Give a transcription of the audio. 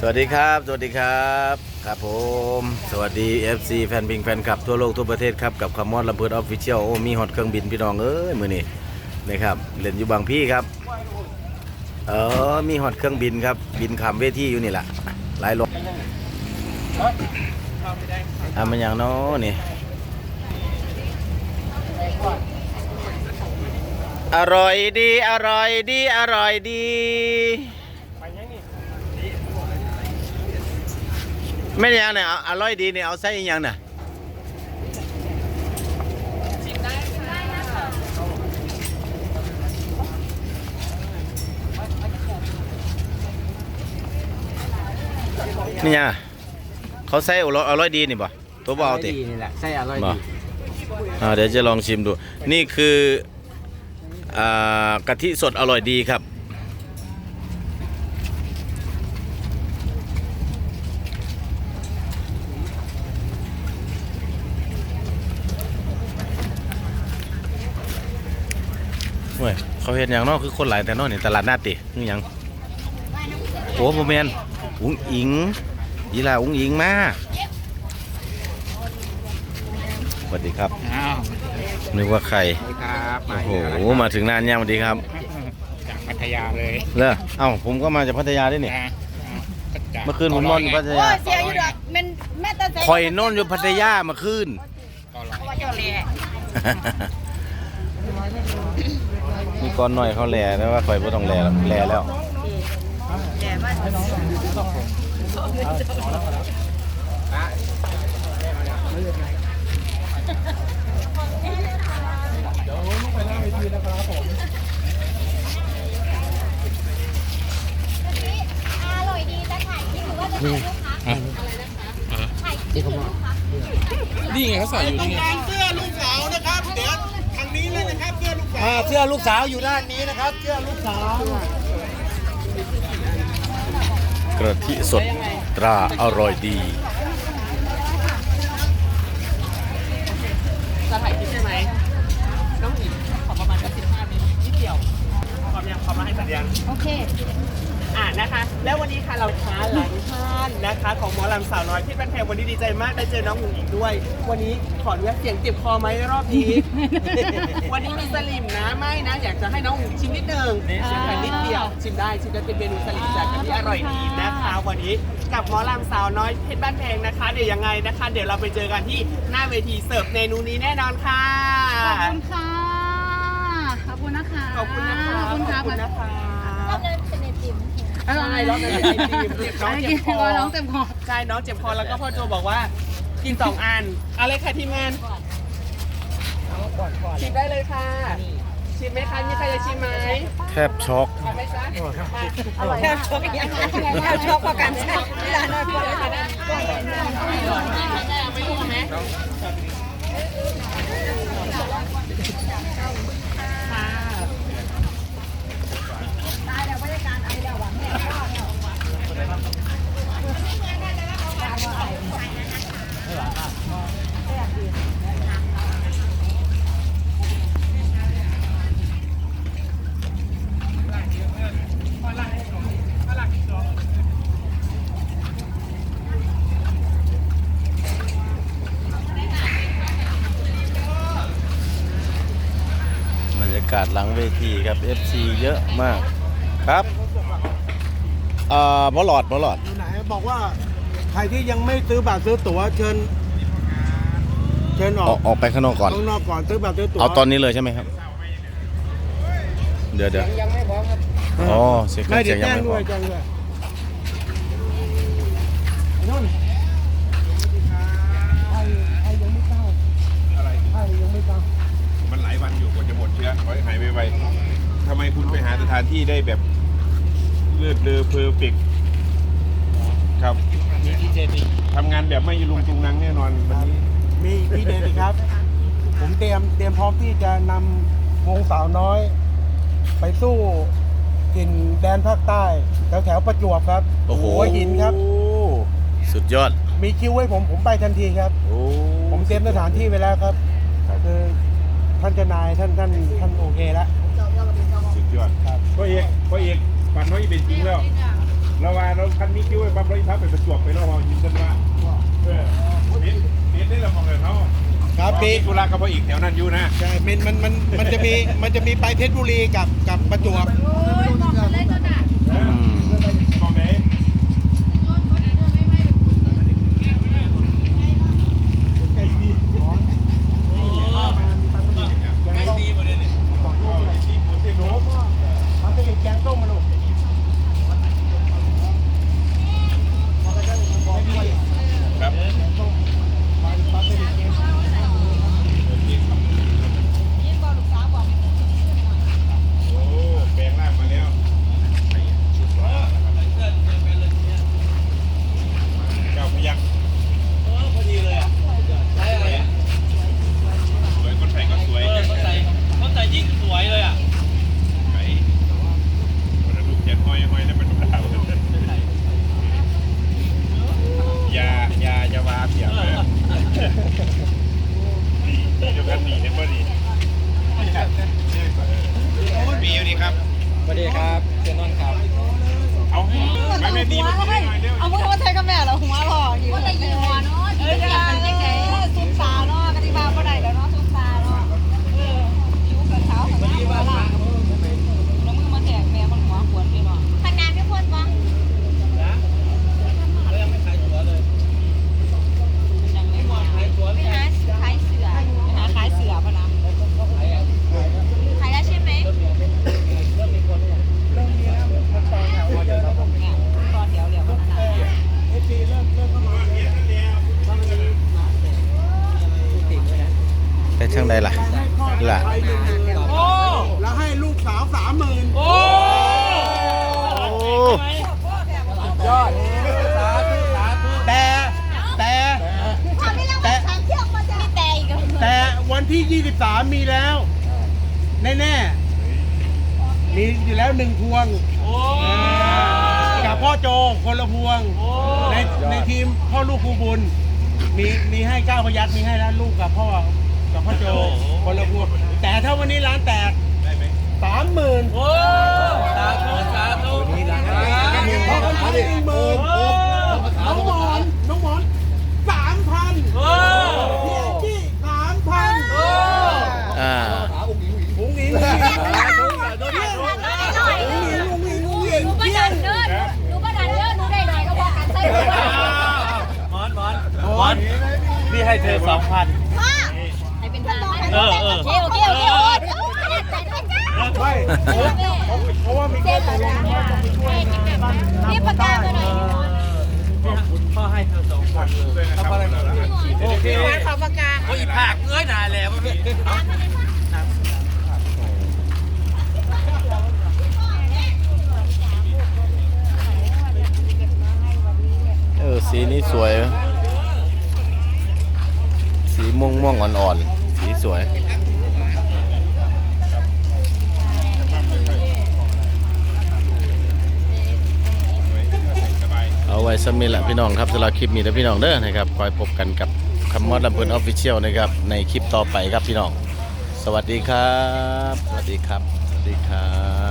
สวัสดีครับ สวัสดีครับ ครับผม สวัสดี FC แฟนพิงแฟนคลับทั่วโลกทั่วประเทศครับ กับคำมอดลำเพิดออฟฟิเชียลโอ้มีฮอตเครื่องบินพี่น้องเอ้ยมือนี่นะครับเล่นอยู่บางพี่ครับ เออมีฮอตเครื่องบินครับ บินขามเวทีอยู่นี่แหละหลายลมทำมันอย่างน้อนี่ อร่อยดี อร่อยดี อร่อยดี ไม่ได้ยังเนี่ยเอาอร่อยดีเนี่ยเอาใส่อีกอยังเนี่ยนี่ยังอะเขาใส่อร่อยอร่อยดีนี่บ่ตัวบ่เอาติ ดีนี่แหละไส้อร่อยบ่ดีอ่าเดี๋ยวจะลองชิมดู นี่คืออ่ากะทิสดอร่อยดีครับ เว้ยเขาเห็นอย่างเนอกคือคนหลายแต่เนอกนี่ตลาดหน้าตินี่หยังโอ้โมเมนอุ้งอิงยีลาอุ้งอิงมาสวัสดีครับอ้าวนึกว่าใครสวัสดีครับโอ้โหมาถึงนานยังสวัสดีครับจากพัทยาเลยเลอเอ้าผมก็มาจากพัทยาด้วยนี่ นะจากเมื่อคืนผมนอนอยู่พัทโอ้ยายเสียอยู่ดอกมันแม่ตาเสคอยนอนอยู่พัทยาเมื่อคืนก็ร้อย ว่าเจ้าเล่ มีก้อนหน่อยเขาแหล่แล้วว่าคอยไม่ต้องแหล่แล้วแหล่แล้วแย่มากอร่อยดีแต่ถ่ายคลิปหรือว่าจะถ่ายรูปคะถ่ายคลิปหรือรูปคะนี่ไงเขาใส่อยู่นี่ไง อ่าเสื้อลูกสาวอยู่ด้านนี้นะครับ เสื้อลูกสาวกระทิสดตราอร่อยดีจะถ่ายคลิปใช่ไหมน้องหญิงขอประมาณสักสิบห้าวินิดเดียวพร้อมยังพร้อมแล้วให้สัญญาณโอเค อ่านะคะ แล้ววันนี้ค่ะเราท้าหลายท่านนะคะ ของหมอลำสาวน้อยที่เป็นแพงวันนี้ดีใจมากได้เจอน้องหญิงด้วย วันนี้ขออนุญาตเสียงเจ็บคอไหมรอบนี้ วันนี้มีสลิมนะไม่นะ อยากจะให้น้องหญิงชิมนิดนึงชิมแค่นิดเดียวชิมได้ชิมได้เป็นเมนูสลิมจากกันที่อร่อยดีนะคะ วันนี้กับหมอลำสาวน้อยเพชรบ้านแพงนะคะ เดี๋ยวยังไงนะคะ เดี๋ยวเราไปเจอกันที่หน้าเวทีเสิร์ฟเมนูนี้แน่นอนค่ะ ขอบคุณค่ะ ขอบคุณนะคะ ขอบคุณนะคะขอบคุณครับขอบคุณนะคะ รอบนั้นเป็นไอติม ใช่รอบนั้นเป็นไอติมเจ็บน้องเจ็บคอน้องเต็มคอใช่น้องเจ็บคอแล้วก็พ่อโจบอกว่ากินสองอันเอาเลยค่ะทีมงานชิมได้เลยค่ะชิมไหมคะมีใครจะชิมไหมแทบช็อกเอาไหมจ๊ะแค่ช็อกอย่างแค่ช็อกประกันใช่ที่ร้านน้อยกว่า บรรยากาศหลังเวทีครับ FC เยอะมากครับเอ่อบอลอดบอลอด อยู่ไหนบอกว่าใครที่ยังไม่ซื้อบัตรซื้อตั๋วเชิญ เชิญออออกกออกไปข้างนอกก่อน ข้างนอกก่อนซื้อบัตรซื้อตั๋วเอาตอนนี้เลยใช่ไหมครับ เดี๋ยวเดี๋ยวยังไม่พร้อมครับอ๋อเสียงไม่เดี๋ยวเสียงยัแจ้งงไม่พด้อวยแจ้งด้วยนุ่นไอ้ไอ้ยังไม่เข้าอะไรไอ้ยังไม่เข้า มันหลายวันอยู่กว่าจะหมดเชื้อ ขอให้หายไวๆทำไมคุณไปหาสถานที่ได้แบบเลือดเลอเพอร์เฟกครับมีดีเจดีทำงานแบบไม่ลุงตุงนังแน่นอนวันนี้มีที่เด็ดอีกครับ ผมเตรียมเตรียมพร้อมที่จะนำวงสาวน้อย ไปสู้ถิ่นแดนภาคใต้แถวแถวๆประจวบครับโอ้โหหัวหินครับสุดยอด มีคิวไว้ผมผมไปทันทีครับ โอ้ผมเตรียมสถานที่ไว้แล้วครับ คือ ท่านเจ้านายท่านท่านท่านโอเคแล้ว สุดยอดพ่อเอกพ่อเอกฝันน้อยเป็นจริงแล้วเราว่าเราคันมีคิวไอ้ปั๊มรถอีทับไปประจวบไปแล้วเรายินกันว่าเออเน็ตเน็ตได้เรามองเลยเขาครับมีมีธุระกับพ่ออีกแถวนั้นอยู่นะ ใช่มันมันมันมันจะมีมันจะมีไปเพชรบุรีกับกับประจวบ อืม มองไหน มันเป็นแกงต้มมาลูก ครับโอ้แปลงร่างมาแล้วเจ้าพยักพอดีเลยอะสวยคนใส่ก็สวย คนใส่คนใส่ยิ่งสวยเลยอะ ไอ้คนละลูกแขนห้อยห้อยแล้วเป็นดาวอย่าอย่าอย่าวาเปียกเลยนี่เดียวกันนี่เห็นป่ะนี่ปีอยู่ดีครับ สวัสดีครับเจนนอนครับ เอาไม่ไม่ดีมันดีหน่อยเร็วเอามือมาใช้กับแม่เหรอหัวหล่ออยู่ก็เลยยิงหัวเนาะเออจะเป็นยังไงซุปตาเนาะกติบาบ่ได้แล้วเนาะซุปตาเนาะเออผิวกับเท้าของมันว่าล่ะแล้วมือมาแจกแม่มันหัวขวนพี่เนาะทำงานไม่พ้นบ้าง ยังไม่ขายตัวเลย ยังไม่หมดไปหาขายเสือไปหาขายเสือป่ะนะขายแล้วใช่ไหมเนี่ยต่อแถวเดียวกันนะ แต่ช่างใดล่ะล่ะโอ้แล้วให้ลูกสาวสามหมื่นโอ้โอ้ยอดสาธุสาธุแต่แต่แต่แต่วันที่ 23 มีแล้ว แน่ๆมีอยู่แล้วหนึ่งพวงโอ้กับพ่อโจคนละพวง ในในทีมพ่อลูกครูบุญ มีมีให้เก้าพยัดมีให้แล้วลูกกับพ่อ กับพ่อโจคนละพวงแต่ถ้าวันนี้ร้านแตกสามหมื่นโอ้สาธุสาธุพ่อคนไทยหนึ่งหมื่นน้องหมอนน้องหมอนสามพัน โอ้ พี่แองจี้สามพัน อ่า หุงหญิงหุงหญิงหุงหญิงหุงหญิงหุงหญิงเที่ยง มอนมอนมอนนี่ให้เธอสองพัน เออเออ โอเคโอเคโอเค ไม่เพราะว่ามีข้อตกลงว่าจะไปช่วยงานบ้าน พี่ประกาศมาหน่อย พ่อให้เธอสองพันโอเค ขอประกาศ โอ้ยผักเอ้ยนายแล้วพี่ เออ สวย สีม่วงม่วงอ่อนๆ สีสวย เอาไว้สำนี้แหละพี่น้องครับสำหรับคลิปนี้นะพี่น้องเด้อนะครับคอยพบกันกับคำมอดลำเพลินออฟฟิเชียลนะครับ ในคลิปต่อไปครับพี่น้อง สวัสดีครับ สวัสดีครับ สวัสดีครับ